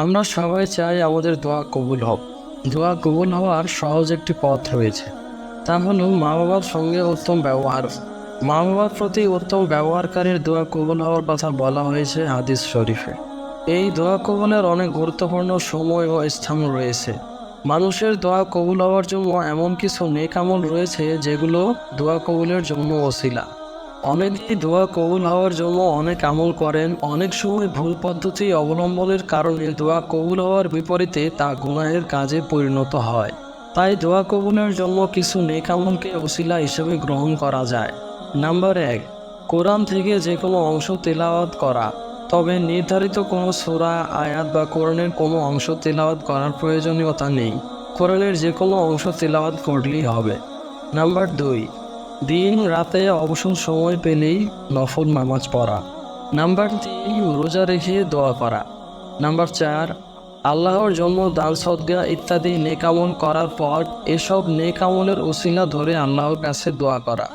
আমরা সবাই চাই আমাদের দোয়া কবুল হোক। দোয়া কবুল হওয়ার সহজ একটি পথ রয়েছে। তা হলো মা বাবার সঙ্গে উত্তম ব্যবহার। মা বাবার প্রতি উত্তম ব্যবহারকারীর দোয়া কবুল হওয়ার কথা বলা হয়েছে হাদিস শরীফে। এই দোয়া কবুলের অনেক গুরুত্বপূর্ণ সময় ও স্থান রয়েছে। মানুষের দোয়া কবুল হওয়ার জন্য এমন কিছু নেক আমল রয়েছে যেগুলো দোয়া কবুলের জন্য ওসিলা অনেকেই দোয়া কবুল হওয়ার জন্য অনেক আমল করেন। অনেক সময় ভুল পদ্ধতি অবলম্বনের কারণে দোয়া কবুল হওয়ার বিপরীতে তা গুনাহের কাজে পরিণত হয়। তাই দোয়া কবুলের জন্য কিছু নেক আমলকে ওসিলা হিসেবে গ্রহণ করা যায়। নাম্বার এক, কোরআন থেকে যে কোনো অংশ তেলাওয়াত করা। তবে নির্ধারিত কোনো সূরা, আয়াত বা কোরআনের কোনো অংশ তেলাওয়াত করার প্রয়োজনীয়তা নেই। কোরআনের যে কোনো অংশ তেলাওয়াত করলেই হবে। নাম্বার দুই দিন রাতে অবসর সময় পেলেই নফল নামাজ পড়া। নাম্বার তিন, রোজা রেখে দোয়া করা। নাম্বার চার, আল্লাহর জন্য দান, সদ্গা ইত্যাদি নেকামল করার পর এসব নেকামলের ওসিলা ধরে আল্লাহর কাছে দোয়া করা।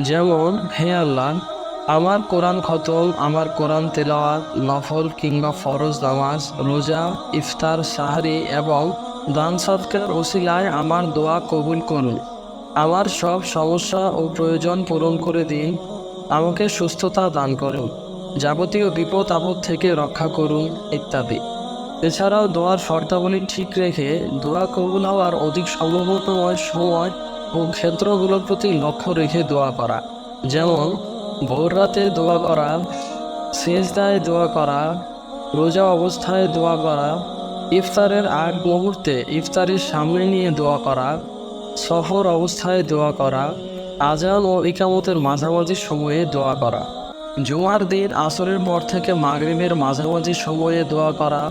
যেমন, হে আল্লাহ, আমার কোরআন খতম, আমার কোরআন তেলাওয়াত, নফল কিংবা ফরজ নামাজ, রোজা, ইফতার, সাহারি এবং দান সৎকার ওসিলায় আমার দোয়া কবুল করুন। আমার সব সমস্যা ও প্রয়োজন পূরণ করে দিন। আমাকে সুস্থতা দান করুন, যাবতীয় বিপদ আপদ থেকে রক্ষা করুন, ইত্যাদি। এছাড়াও দোয়ার শর্তাবলী ঠিক রেখে দোয়া কবুল হওয়ার অধিক সম্ভাবনাময় সময় ও ক্ষেত্রগুলোর প্রতি লক্ষ্য রেখে দোয়া করা। যেমন ভোর রাতে দোয়া করা, সেজদায় দোয়া করা, রোজা অবস্থায় দোয়া করা, ইফতারের আগ মুহূর্তে ইফতারের সামনে নিয়ে দোয়া করা সফর অবস্থায় দোয়া করা, আজান ও ইকামতের মাঝামাঝি সময়ে দোয়া করা। জুমার দিন আসরের পর থেকে মাগরিবের মাঝামাঝি সময়ে দোয়া করা।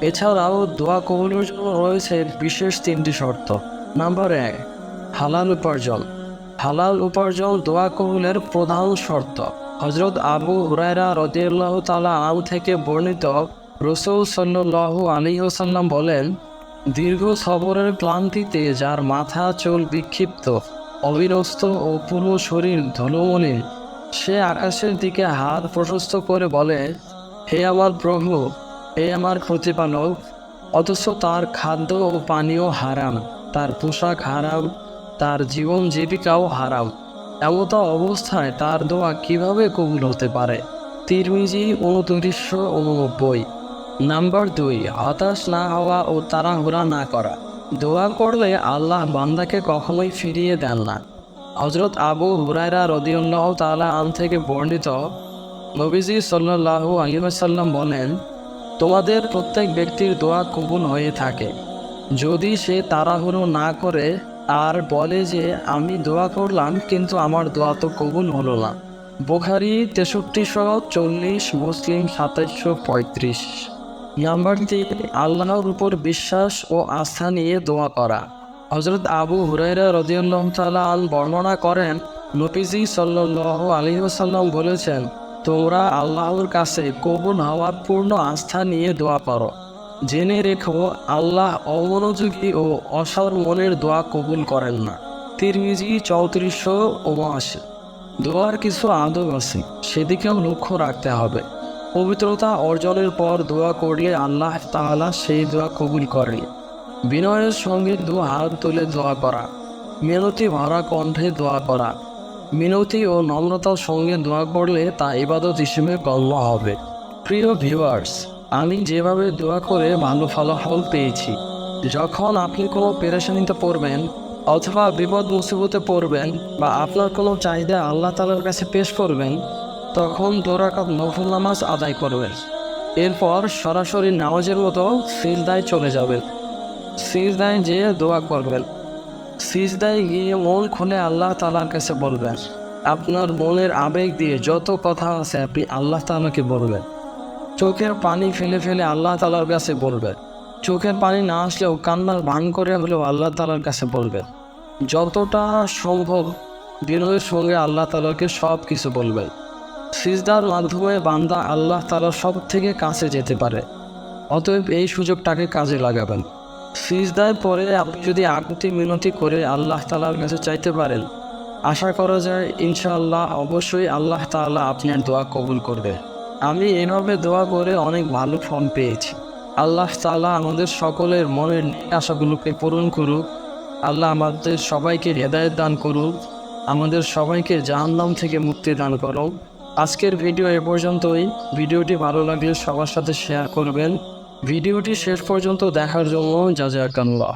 এছাড়াও দোয়া কবুলের জন্য রয়েছে বিশেষ তিনটি শর্ত। নাম্বার এক, হালাল উপার্জন। হালাল উপার্জন দোয়া কবুলের প্রধান শর্ত। হজরত আবু হুরায়রা রদিয়াল্লাহ তালা আম থেকে বর্ণিত রসুল সাল্লাহ আলী ওসাল্লাম বলেন দীর্ঘ সফরের ক্লান্তিতে যার মাথা চোল বিক্ষিপ্ত অবিরস্ত ও পুরো শরীর ধুলোমলিন সে আকাশের দিকে হাত প্রশস্ত করে বলে, হে আমার প্রভু, হে আমার প্রতিপালক অথচ তার খাদ্য ও পানীয় হারাম, তার পোশাক হারাম, তার জীবন জীবিকাও হারাম। এমতা অবস্থায় তার দোয়া কীভাবে কবুল হতে পারে? তিরমিজি উনত্রিশশো উননব্বই নাম্বার দুই, হতাশ না হওয়া ও তাড়াহুড়া না করা। দোয়া করলে আল্লাহ বান্দাকে কখনোই ফিরিয়ে দেন না। হজরত আবু হুরায়রা রদিউল্লাহ তালা আন থেকে বর্ণিত নবীজি সাল্লাহু আলিমাসাল্লাম বলেন, তোমাদের প্রত্যেক ব্যক্তির দোয়া কবুল হয়ে থাকে। যদি সে তাড়াহুড়ো না করে আর বলে যে, আমি দোয়া করলাম, কিন্তু আমার দোয়া তো কবুল হলো না। বোখারি তেষট্টিশো চল্লিশ, মুসলিম সাতাইশশো পঁয়ত্রিশ। নাম্বার তিন আল্লাহর উপর বিশ্বাস ও আস্থা নিয়ে দোয়া করা। হজরত আবু হুরাইরা রদিউল্লাহ আল বর্ণনা করেন নপিজি সাল্লাহ আলী সাল্লাম বলেছেন, তোমরা আল্লাহর কাছে কবুল হওয়ার পূর্ণ আস্থা নিয়ে দোয়া করো। জেনে রেখো, আল্লাহ অমনোযোগী ও অসার মনের দোয়া কবুল করেন না। তিরমিজি চৌত্রিশশো উনআশি। দোয়ার কিছু আদব আছে, সেদিকেও লক্ষ্য রাখতে হবে। পবিত্রতা অর্জনের পর দোয়া করলে আল্লাহ তাআলা সেই দোয়া কবুল করেন বিনয়ের সঙ্গে দু হাত তুলে দোয়া করা। মিনতি ভরা কণ্ঠে দোয়া করা। মিনতি ও নম্রতার সঙ্গে দোয়া করলে তা ইবাদত হিসেবে গণ্য হবে। প্রিয় ভিউয়ার্স আমি যেভাবে দোয়া করে ভালো ফলাফল পেয়েছি, যখন আপনি কোনো পেরেশানিতে পড়বেন অথবা বিপদ মুসিবতে পড়বেন বা আপনার কোনো চাহিদা আল্লাহ তালার কাছে পেশ করবেন তখন দোরাকাত নফল নামাজ আদায় করবেন এরপর সরাসরি নামাজের মতো সিজদায় চলে যাবেন সিজদায় যেয়ে দোয়া করবেন। সিজদায় গিয়ে মন খুলে আল্লাহ তালার কাছে বলবেন, আপনার মনের আবেগ দিয়ে যত কথা আছে আপনি আল্লাহ তালাকে বলবেন। চোখের পানি ফেলে ফেলে আল্লাহ তালার কাছে বলবেন। চোখের পানি না আসলেও কান্নার ভান করে হলেও আল্লাহ তালার কাছে বলবেন। যতটা সম্ভব বিনয়ের সঙ্গে আল্লাহ তালাকে সব কিছু বলবেন। সিজদার মাধ্যমে বান্দা আল্লাহ তালার সব থেকে কাছে যেতে পারে। অতএব এই সুযোগটাকে কাজে লাগাবেন। সিজদায় পরে আপনি যদি আকুতি মিনতি করে আল্লাহ তালার কাছে চাইতে পারেন, আশা করা যায় ইনশাআল্লাহ অবশ্যই আল্লাহ তাআলা আপনার দোয়া কবুল করবে। আমি এভাবে দোয়া করে অনেক ভালো ফল পেয়েছি। আল্লাহ তাআলা আমাদের সকলের মনের আশাগুলোকে পূরণ করুক। আল্লাহ আমাদের সবাইকে হেদায়েত দান করুক। আমাদের সবাইকে জাহান্নাম থেকে মুক্তি দান করুক। আজকের ভিডিও এ পর্যন্তই। ভিডিওটি ভালো লাগলে সবার সাথে শেয়ার করবেন। ভিডিওটি শেষ পর্যন্ত দেখার জন্য জাজাকাল্লাহ